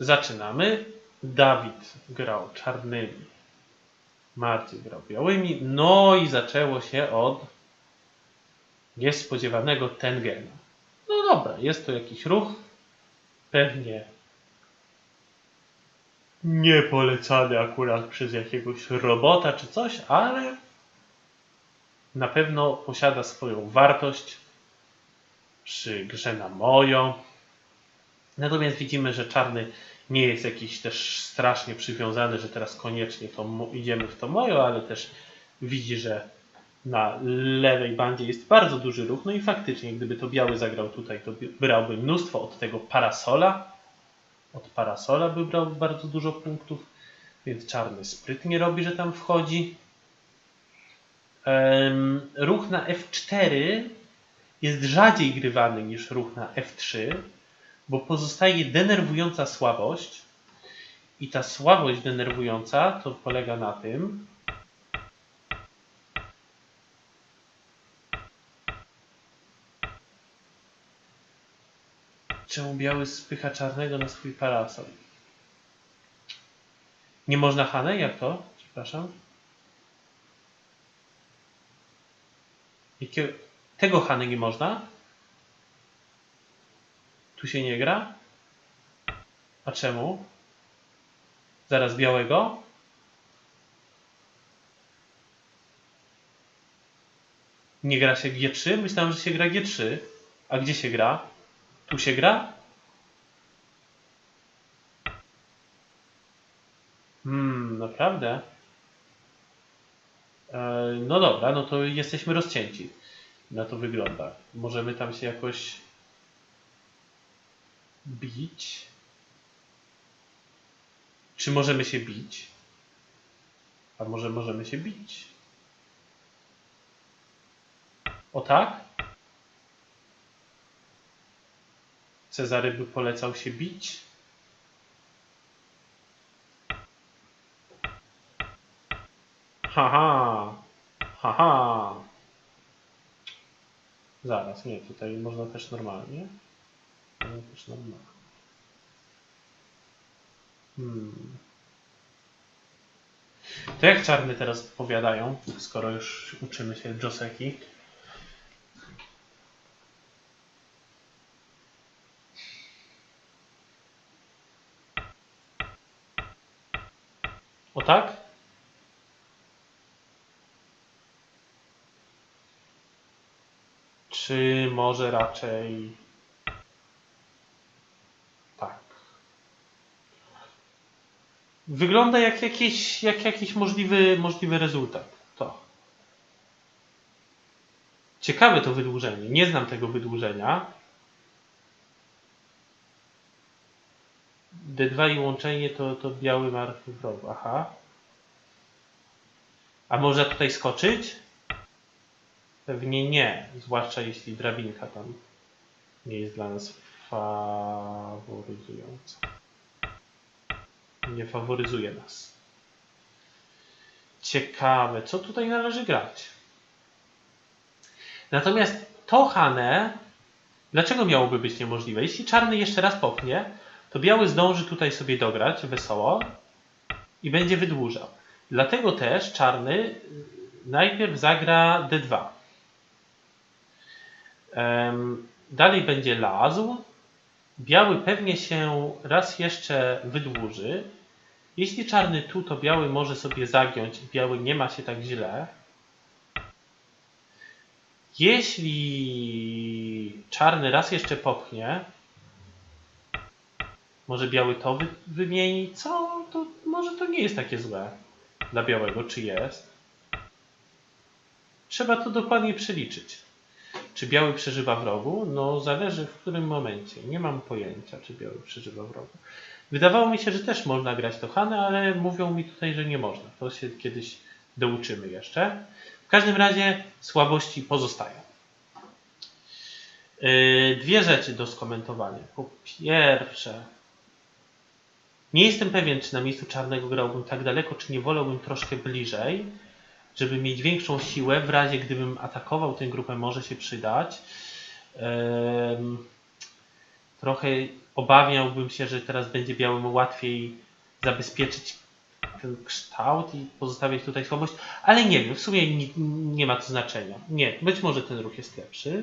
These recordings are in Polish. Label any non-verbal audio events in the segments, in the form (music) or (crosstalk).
Zaczynamy. Dawid grał czarnymi. Marcin grał białymi. No i zaczęło się od niespodziewanego Tengena. No dobra, jest to jakiś ruch. Pewnie nie polecany akurat przez jakiegoś robota czy coś, ale na pewno posiada swoją wartość przy grze na moją. Natomiast widzimy, że czarny nie jest jakiś też strasznie przywiązany, że teraz koniecznie to idziemy w to mojo, ale też widzi, że na lewej bandzie jest bardzo duży ruch. No i faktycznie, gdyby to biały zagrał tutaj, to by- brałby mnóstwo od tego parasola. Od parasola by brał bardzo dużo punktów, więc czarny sprytnie robi, że tam wchodzi. Ruch na F4 jest rzadziej grywany niż ruch na F3, bo pozostaje denerwująca słabość. I ta słabość denerwująca to polega na tym, czemu biały spycha czarnego na swój parasol. Nie można Hane? Jak to? Przepraszam. Tego Hany nie można? Tu się nie gra? A czemu? Zaraz białego? Nie gra się G3? Myślałem, że się gra G3. A gdzie się gra? Tu się gra? Hmm, naprawdę? E, no dobra, no to jesteśmy rozcięci. Na to wygląda. Możemy tam się jakoś bić. Czy możemy się bić? A może możemy się bić? O tak? Cezary by polecał się bić? Haha! Haha! Zaraz, nie, tutaj można też normalnie. Można też normalnie. Hmm. To jak czarny teraz odpowiadają, skoro już uczymy się Joseki? O tak? Czy może raczej tak? Wygląda jak jakiś, jak jakiś możliwy, możliwy rezultat. To. Ciekawe to wydłużenie. Nie znam tego wydłużenia. D2 i łączenie to, to biały martwy wrog. Aha. A można tutaj skoczyć? Pewnie nie. Zwłaszcza jeśli drabinka tam nie jest dla nas faworyzująca. Nie faworyzuje nas. Ciekawe, co tutaj należy grać. Natomiast to Hane, dlaczego miałoby być niemożliwe? Jeśli czarny jeszcze raz popchnie, to biały zdąży tutaj sobie dograć wesoło i będzie wydłużał. Dlatego też czarny y, najpierw zagra D2. Em, Dalej będzie lazł. Biały pewnie się raz jeszcze wydłuży. Jeśli czarny tu, to biały może sobie zagiąć i biały nie ma się tak źle. Jeśli czarny raz jeszcze popchnie, może biały to wy, wymieni, co? To może to nie jest takie złe dla białego, czy jest? Trzeba to dokładnie przeliczyć. Czy biały przeżywa wrogu? No, zależy w którym momencie. Nie mam pojęcia, czy biały przeżywa wrogu. Wydawało mi się, że też można grać to Hanę, ale mówią mi tutaj, że nie można. To się kiedyś douczymy jeszcze. W każdym razie słabości pozostają. Yy, Dwie rzeczy do skomentowania. Po pierwsze, nie jestem pewien, czy na miejscu czarnego grałbym tak daleko, czy nie wolałbym troszkę bliżej, żeby mieć większą siłę w razie gdybym atakował tę grupę może się przydać. Trochę obawiałbym się, że teraz będzie białemu łatwiej zabezpieczyć ten kształt i pozostawiać tutaj słabość, ale nie wiem, w sumie nie, nie ma to znaczenia. Nie, być może ten ruch jest lepszy.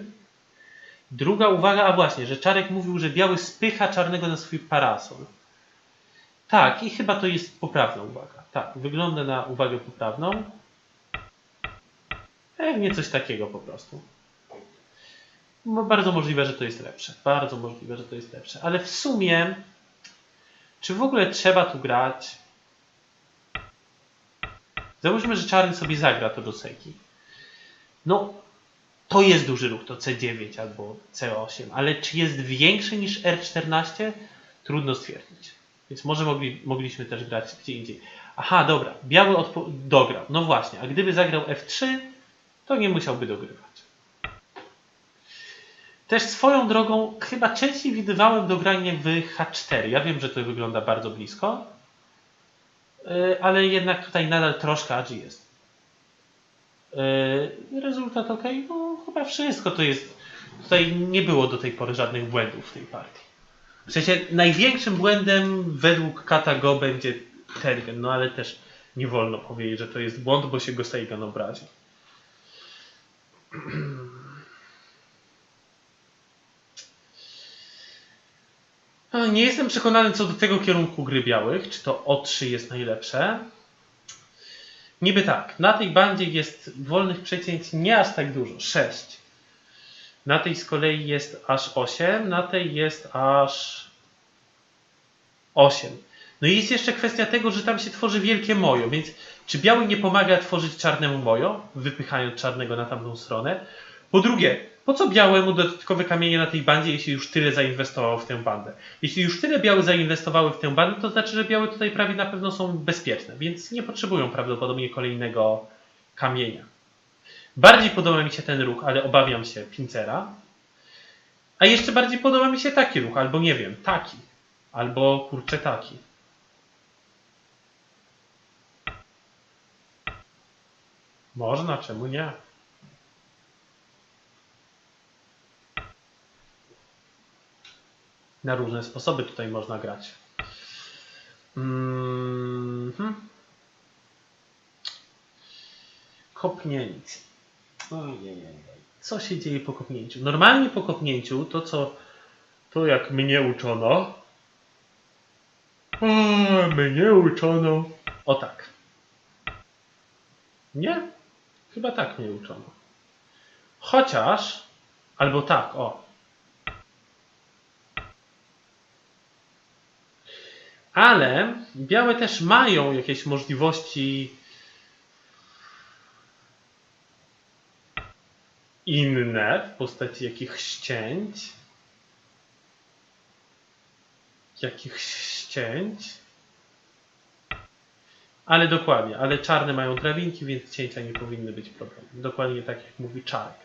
Druga uwaga, a właśnie, że Czarek mówił, że biały spycha czarnego na swój parasol. Tak, i chyba to jest poprawna uwaga. Tak, wygląda na uwagę poprawną. Pewnie coś takiego po prostu. No, bardzo możliwe, że to jest lepsze. Bardzo możliwe, że to jest lepsze. Ale w sumie, czy w ogóle trzeba tu grać? Załóżmy, że czarny sobie zagra to do seki. No, to jest duży ruch, to C9 albo C8, ale czy jest większy niż R14? Trudno stwierdzić. Więc może mogli, mogliśmy też grać gdzie indziej. Aha, dobra, biały dograł. No właśnie, a gdyby zagrał F3, to nie musiałby dogrywać. Też swoją drogą, chyba częściej widywałem dogranie w H4. Ja wiem, że to wygląda bardzo blisko, yy, ale jednak tutaj nadal troszkę agi jest. Yy, Rezultat ok, no chyba wszystko to jest. Tutaj nie było do tej pory żadnych błędów w tej partii. W sensie największym błędem według Kata Go będzie Tergen, no ale też nie wolno powiedzieć, że to jest błąd, bo się go Seigan obrazi. (clears throat) Nie jestem przekonany co do tego kierunku gry białych, czy to O3 jest najlepsze. Niby tak, na tej bandzie jest wolnych przecięć nie aż tak dużo, 6. Na tej z kolei jest aż 8, na tej jest aż 8. No i jest jeszcze kwestia tego, że tam się tworzy wielkie mojo, więc czy biały nie pomaga tworzyć czarnemu mojo, wypychając czarnego na tamtą stronę? Po drugie, po co białemu dodatkowe kamienie na tej bandzie, jeśli już tyle zainwestował w tę bandę? Jeśli już tyle białe zainwestowały w tę bandę, to znaczy, że białe tutaj prawie na pewno są bezpieczne, więc nie potrzebują prawdopodobnie kolejnego kamienia. Bardziej podoba mi się ten ruch, ale obawiam się pincera. A jeszcze bardziej podoba mi się taki ruch, albo nie wiem, taki. Albo kurczę taki. Można, czemu nie? Na różne sposoby tutaj można grać. Mhm. Kopnięcie. Ojej. Co się dzieje po kopnięciu? Normalnie po kopnięciu to co to jak mnie uczono. O, mnie uczono. O tak. Nie? Chyba tak mnie uczono. Chociaż, albo tak, o. Ale białe też mają jakieś możliwości inne w postaci jakichś cięć. Jakichś cięć. Ale dokładnie, ale czarne mają drabinki, więc cięcia nie powinny być problemem. Dokładnie tak jak mówi czarek.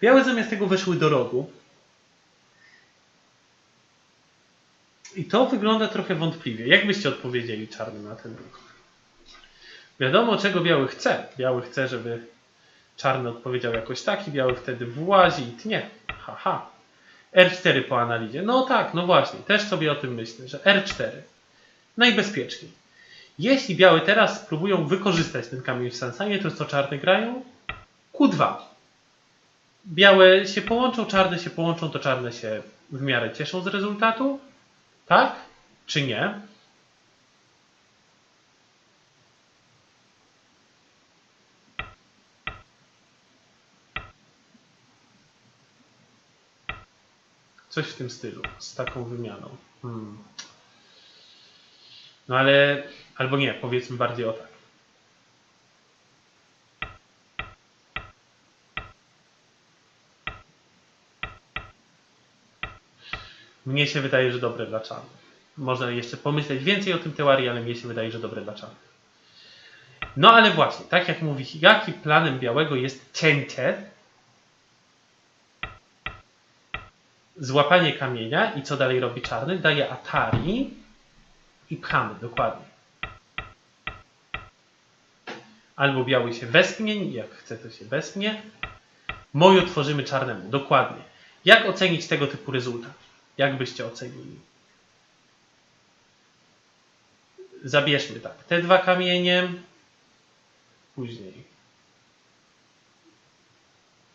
Białe zamiast tego weszły do rogu. I to wygląda trochę wątpliwie. Jak byście odpowiedzieli czarnym na ten ruch? Wiadomo, czego biały chce. Biały chce, żeby czarny odpowiedział jakoś tak i biały wtedy włazi i tnie. Haha. R4 po analizie. No tak, no właśnie. Też sobie o tym myślę, że R4. Najbezpieczniej. Jeśli białe teraz spróbują wykorzystać ten kamień w Sansanie, to co czarne grają? Q2. Białe się połączą, czarne się połączą, to czarne się w miarę cieszą z rezultatu. Tak? Czy nie? Coś w tym stylu, z taką wymianą. Hmm. No ale, albo nie, powiedzmy bardziej o tak. Mnie się wydaje, że dobre dla czarnych. Można jeszcze pomyśleć więcej o tym teorii, ale mnie się wydaje, że dobre dla czarnych. No ale właśnie, tak jak mówi Higaki, planem białego jest cięcie, złapanie kamienia i co dalej robi czarny? Daje Atari i pchamy, dokładnie. Albo biały się wespnie, jak chce to się wespnie. Mojo tworzymy czarnemu, dokładnie. Jak ocenić tego typu rezultat? Jak byście ocenili? Zabierzmy tak. Te dwa kamienie. Później.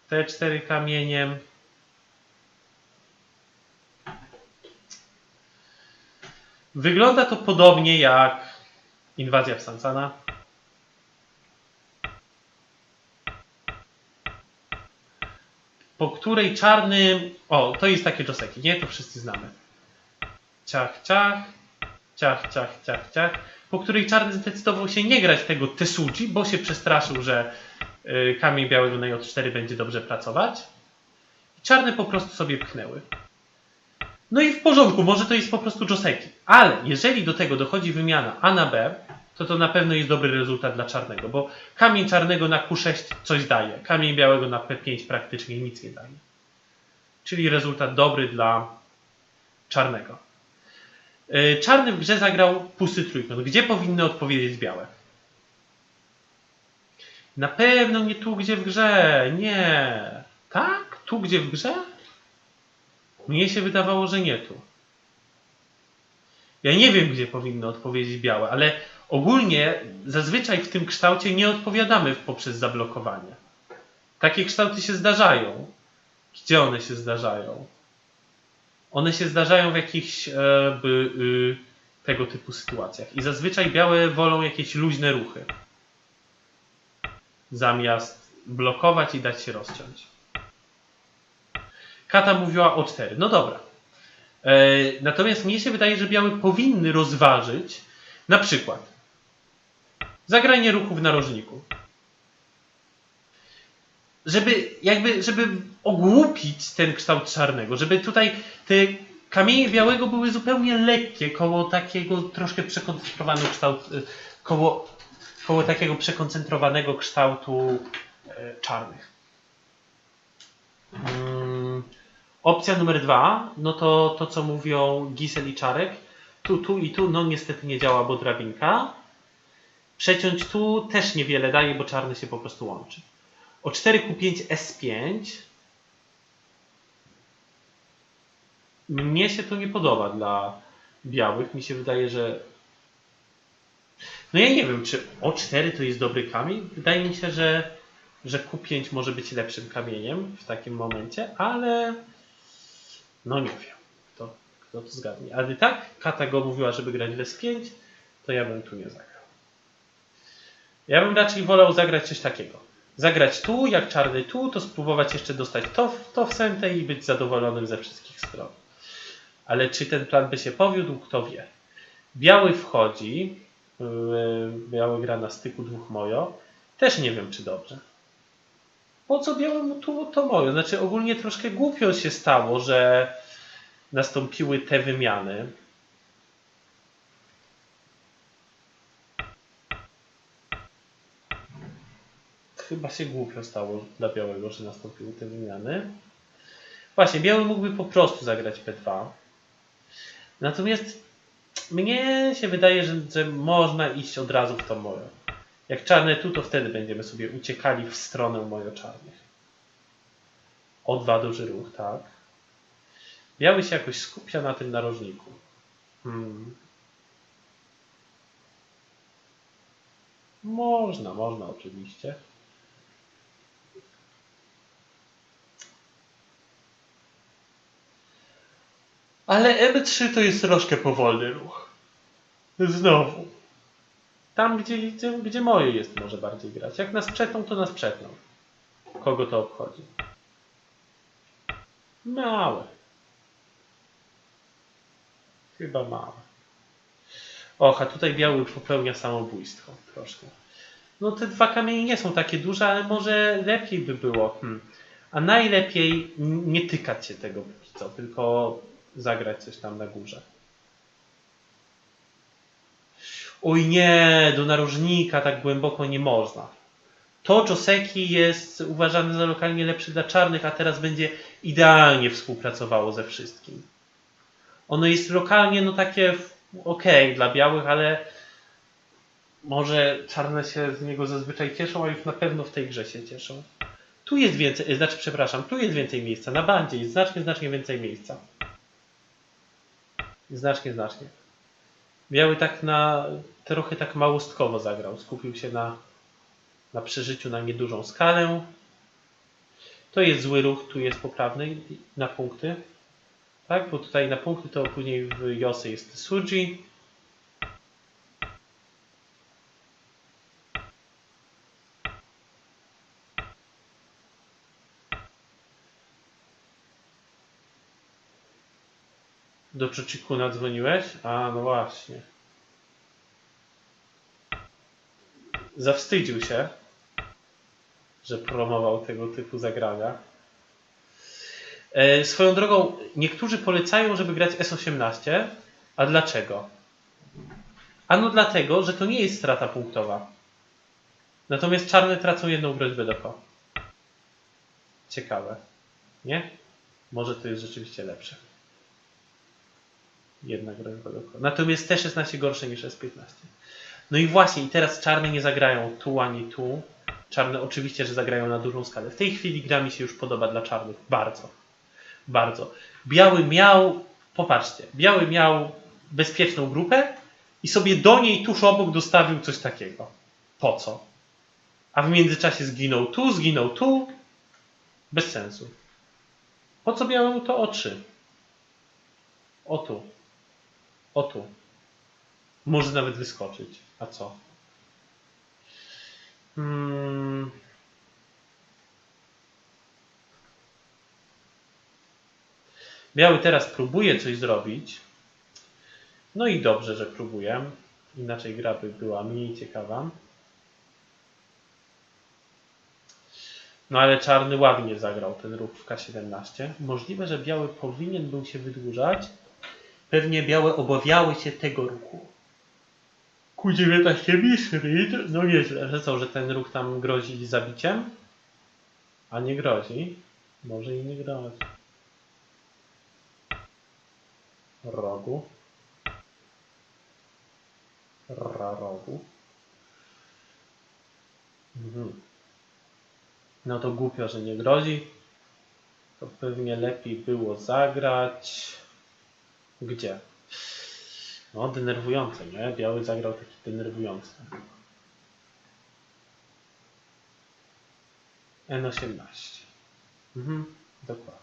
Te cztery kamienie. Wygląda to podobnie jak inwazja w Sansana. Po której czarny. O, to jest takie Joseki, nie? To wszyscy znamy. Ciach, ciach. Ciach, ciach, ciach, ciach. Po której czarny zdecydował się nie grać tego Tesuji, bo się przestraszył, że y, kamień białego na J4 będzie dobrze pracować. Czarne po prostu sobie pchnęły. No i w porządku, może to jest po prostu Joseki. Ale jeżeli do tego dochodzi wymiana A na B, to to na pewno jest dobry rezultat dla czarnego, bo kamień czarnego na Q6 coś daje, kamień białego na P5 praktycznie nic nie daje. Czyli rezultat dobry dla czarnego. Yy, Czarny w grze zagrał pusty trójkąt. Gdzie powinny odpowiedzieć białe? Na pewno nie tu, gdzie w grze. Nie. Tak? Tu, gdzie w grze? Mnie się wydawało, że nie tu. Ja nie wiem, gdzie powinny odpowiedzieć białe, ale ogólnie zazwyczaj w tym kształcie nie odpowiadamy poprzez zablokowanie. Takie kształty się zdarzają. Gdzie one się zdarzają? One się zdarzają w jakichś e, y, tego typu sytuacjach. I zazwyczaj białe wolą jakieś luźne ruchy. Zamiast blokować i dać się rozciąć. Kata mówiła o 4. No dobra. E, natomiast mnie się wydaje, że białe powinny rozważyć na przykład zagranie ruchu w narożniku. Żeby jakby, żeby ogłupić ten kształt czarnego, żeby tutaj te kamienie białego były zupełnie lekkie koło takiego troszkę przekoncentrowanego kształtu, e, koło, koło takiego przekoncentrowanego kształtu e, czarnych. Mm, Opcja numer dwa, no to to co mówią Gisel i Czarek. Tu, tu i tu, no niestety nie działa, bo drabinka. Przeciąć tu też niewiele daje, bo czarny się po prostu łączy. O 4Q5 S5 mnie się to nie podoba dla białych. Mi się wydaje, że no ja nie wiem, czy O4 to jest dobry kamień. Wydaje mi się, że, że Q5 może być lepszym kamieniem w takim momencie, ale no nie wiem, kto, kto to zgadnie. Ale tak Kata go mówiła, żeby grać w S5, to ja bym tu nie zagrał. Ja bym raczej wolał zagrać coś takiego. Zagrać tu, jak czarny tu, to spróbować jeszcze dostać to, to w sentę i być zadowolonym ze wszystkich stron. Ale czy ten plan by się powiódł, kto wie. Biały wchodzi, yy, biały gra na styku dwóch mojo. Też nie wiem, czy dobrze. Po co białemu tu to mojo? Znaczy ogólnie troszkę głupio się stało, że nastąpiły te wymiany. Chyba się głupio stało dla białego, że nastąpiły te wymiany. Właśnie, biały mógłby po prostu zagrać P2. Natomiast mnie się wydaje, że, że można iść od razu w to mojo. Jak czarne tu, to wtedy będziemy sobie uciekali w stronę mojo czarnych. O dwa duży ruch, tak. Biały się jakoś skupia na tym narożniku. Hmm. Można, można oczywiście. Ale M3 to jest troszkę powolny ruch. Znowu. Tam, gdzie, gdzie, gdzie moje jest, może bardziej grać. Jak nas przetną, to nas przetną. Kogo to obchodzi? Małe. Chyba małe. Och, a tutaj biały popełnia samobójstwo troszkę. No te dwa kamienie nie są takie duże, ale może lepiej by było. Hmm. A najlepiej nie tykać się tego póki co, tylko zagrać coś tam na górze. Oj nie, do narożnika tak głęboko nie można. To Joseki jest uważany za lokalnie lepszy dla czarnych, a teraz będzie idealnie współpracowało ze wszystkim. Ono jest lokalnie no takie ok dla białych, ale może czarne się z niego zazwyczaj cieszą, a już na pewno w tej grze się cieszą. Tu jest więcej, znaczy przepraszam, tu jest więcej miejsca, na bandzie jest znacznie, znacznie więcej miejsca. Znacznie, znacznie. Biały tak na, trochę tak małostkowo zagrał. Skupił się na, na przeżyciu na niedużą skalę. To jest zły ruch, tu jest poprawny na punkty. Tak, bo tutaj na punkty to później w Jose jest Suji. Do Czucikuna dzwoniłeś? A, no właśnie. Zawstydził się, że promował tego typu zagrania. E, swoją drogą, niektórzy polecają, żeby grać S18. A dlaczego? Ano dlatego, że to nie jest strata punktowa. Natomiast czarne tracą jedną groźbę do ko. Ciekawe. Nie? Może to jest rzeczywiście lepsze. Jedna groźba do ko. Natomiast T16 gorsze niż S15. No i właśnie, i teraz czarne nie zagrają tu ani tu. Czarne oczywiście, że zagrają na dużą skalę. W tej chwili gra mi się już podoba dla czarnych. Bardzo. Bardzo. Biały miał, popatrzcie, biały miał bezpieczną grupę i sobie do niej tuż obok dostawił coś takiego. Po co? A w międzyczasie zginął tu, zginął tu. Bez sensu. Po co białemu to oczy? O tu. O tu. Może nawet wyskoczyć. A co? Hmm. Biały teraz próbuje coś zrobić. No i dobrze, że próbuję. Inaczej gra by była mniej ciekawa. No ale czarny ładnie zagrał ten ruch w K17. Możliwe, że biały powinien był się wydłużać. Pewnie białe obawiały się tego ruchu. Q19 Misrid, no nieźle, że co, że ten ruch tam grozi zabiciem? A nie grozi. Może i nie grozi. Rogu. Ra rogu. Mhm. No to głupio, że nie grozi. To pewnie lepiej było zagrać. Gdzie? No, denerwujące, nie? Biały zagrał taki denerwujący. N18. Mhm, dokładnie.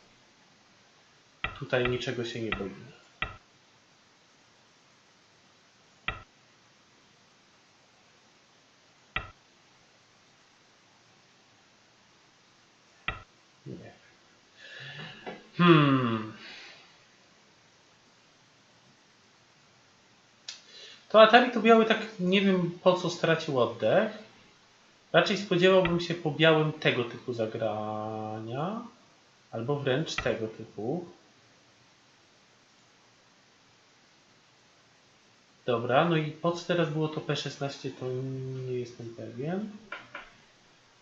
Tutaj niczego się nie boimy. Nie. Hmm. To Atari to biały tak nie wiem po co stracił oddech. Raczej spodziewałbym się po białym tego typu zagrania. Albo wręcz tego typu. Dobra, no i po co teraz było to P16, to nie jestem pewien.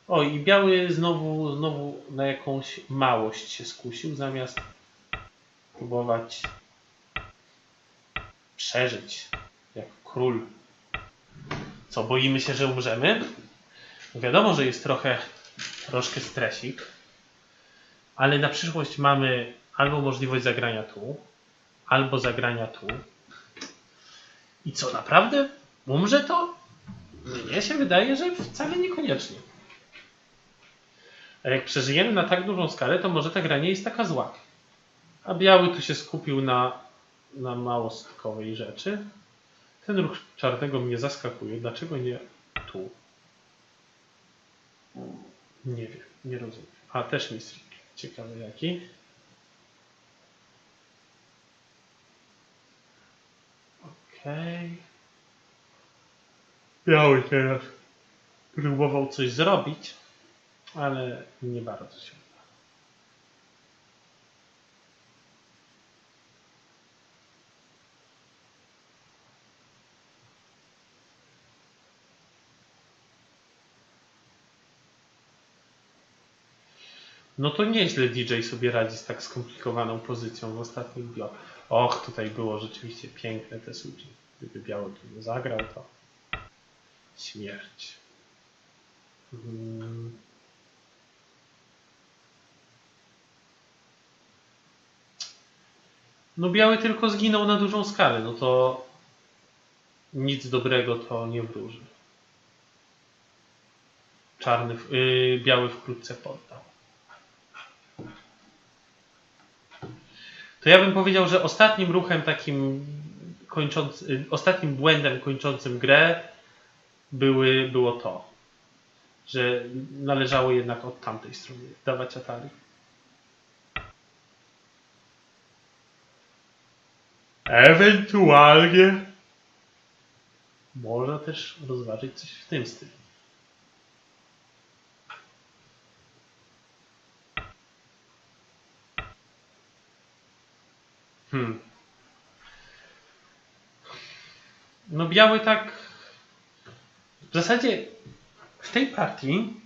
O, i biały znowu, znowu na jakąś małość się skusił, zamiast próbować przeżyć król. Co, boimy się, że umrzemy? Wiadomo, że jest trochę, troszkę stresik, ale na przyszłość mamy albo możliwość zagrania tu, albo zagrania tu. I co, naprawdę? Umrze to? Mnie się wydaje, że wcale niekoniecznie. A jak przeżyjemy na tak dużą skalę, to może ta gra nie jest taka zła. A biały tu się skupił na, na małostkowej rzeczy. Ten ruch czarnego mnie zaskakuje. Dlaczego nie tu? Nie wiem, nie rozumiem. A, też mistrz. Ciekawy jaki. Okej. Okay. Biały teraz próbował coś zrobić, ale nie bardzo się No to nieźle DJ sobie radzi z tak skomplikowaną pozycją w ostatnich bio. Och, tutaj było rzeczywiście piękne te suci. Gdyby biały tu nie zagrał, to śmierć. Hmm. No biały tylko zginął na dużą skalę, no to nic dobrego to nie wróży. Czarny, yy, biały wkrótce poddał. To ja bym powiedział, że ostatnim ruchem takim kończący, ostatnim błędem kończącym grę były, było to, że należało jednak od tamtej strony dawać atari. Ewentualnie można też rozważyć coś w tym stylu. Hmm. No biały tak w zasadzie w tej partii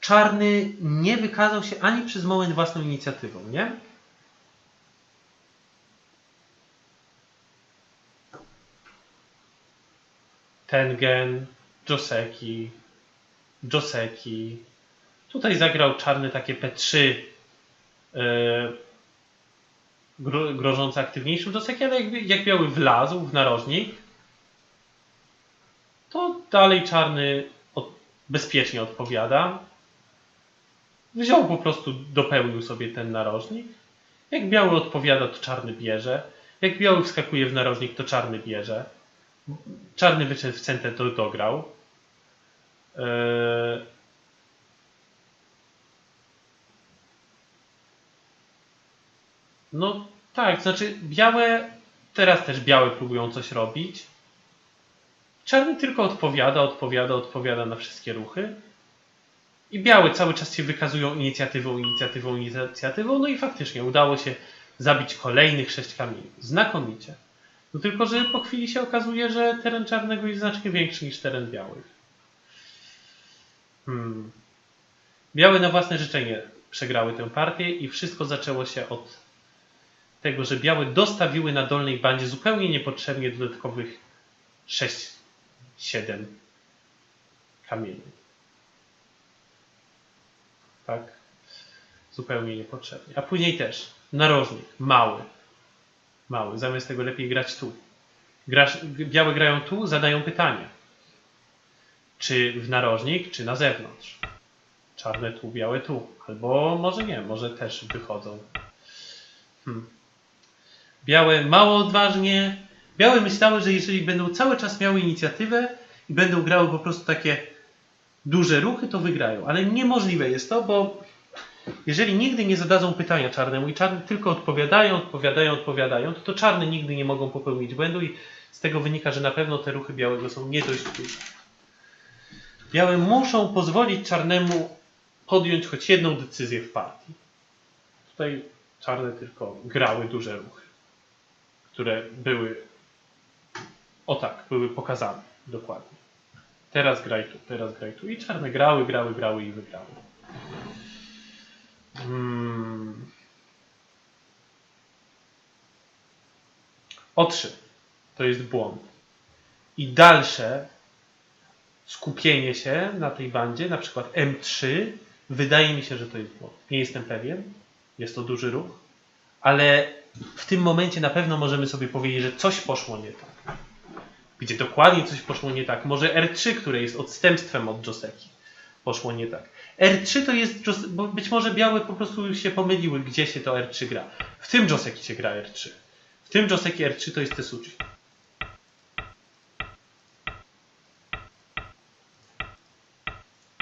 czarny nie wykazał się ani przez moment własną inicjatywą, nie? Tengen, Joseki, Joseki. Tutaj zagrał czarny takie P3 yy, gro, grożące aktywniejszym Joseki, ale jak, jak biały wlazł w narożnik, to dalej czarny od, bezpiecznie odpowiada. Wziął po prostu, dopełnił sobie ten narożnik. Jak biały odpowiada, to czarny bierze. Jak biały wskakuje w narożnik, to czarny bierze. Czarny wyszedł w centę, to dograł. Eee... No tak, znaczy białe, teraz też białe próbują coś robić. Czarny tylko odpowiada, odpowiada, odpowiada na wszystkie ruchy. I białe cały czas się wykazują inicjatywą, inicjatywą, inicjatywą. No i faktycznie udało się zabić kolejnych sześć kamieni. Znakomicie. No tylko, że po chwili się okazuje, że teren czarnego jest znacznie większy niż teren białych. Hmm. Białe na własne życzenie przegrały tę partię i wszystko zaczęło się od tego, że białe dostawiły na dolnej bandzie zupełnie niepotrzebnie dodatkowych 6-7 kamieni. Tak? Zupełnie niepotrzebnie. A później też narożnik, mały. Mały. Zamiast tego lepiej grać tu. Grasz, białe grają tu, zadają pytanie. Czy w narożnik, czy na zewnątrz. Czarne tu, białe tu. Albo może nie, może też wychodzą. Hmm. Białe mało odważnie. Białe myślały, że jeżeli będą cały czas miały inicjatywę i będą grały po prostu takie duże ruchy, to wygrają. Ale niemożliwe jest to, bo jeżeli nigdy nie zadadzą pytania czarnemu i czarny tylko odpowiadają, odpowiadają, odpowiadają, to, to czarne nigdy nie mogą popełnić błędu i z tego wynika, że na pewno te ruchy białego są nie dość duże. Białe muszą pozwolić czarnemu podjąć choć jedną decyzję w partii. Tutaj czarne tylko grały duże ruchy, które były o tak, były pokazane dokładnie. Teraz graj tu, teraz graj tu. I czarne grały, grały, grały i wygrały. Hmm. O3 to jest błąd. I dalsze skupienie się na tej bandzie, na przykład M3, wydaje mi się, że to jest błąd. Nie jestem pewien. Jest to duży ruch. Ale w tym momencie na pewno możemy sobie powiedzieć, że coś poszło nie tak. Gdzie dokładnie coś poszło nie tak. Może R3, które jest odstępstwem od Joseki, poszło nie tak. R3 to jest, bo być może białe po prostu się pomyliły, gdzie się to R3 gra. W tym Joseki się gra R3. W tym Joseki R3 to jest Tesuji.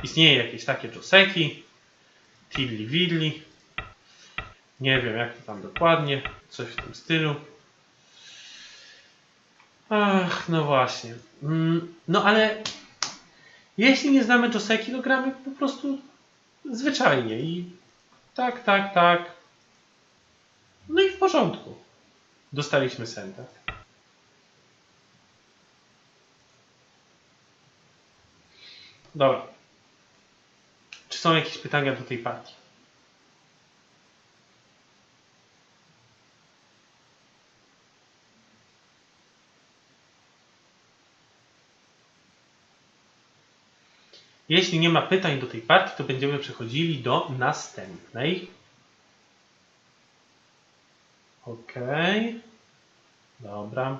Istnieje jakieś takie Joseki, Tilly Willy. Nie wiem jak to tam dokładnie, coś w tym stylu. Ach, no właśnie. Mm, No ale jeśli nie znamy Joseki, to gramy po prostu zwyczajnie i tak, tak, tak. No i w porządku. Dostaliśmy sentę. Dobra. Czy są jakieś pytania do tej partii? Jeśli nie ma pytań do tej partii, to będziemy przechodzili do następnej. Ok. Dobra.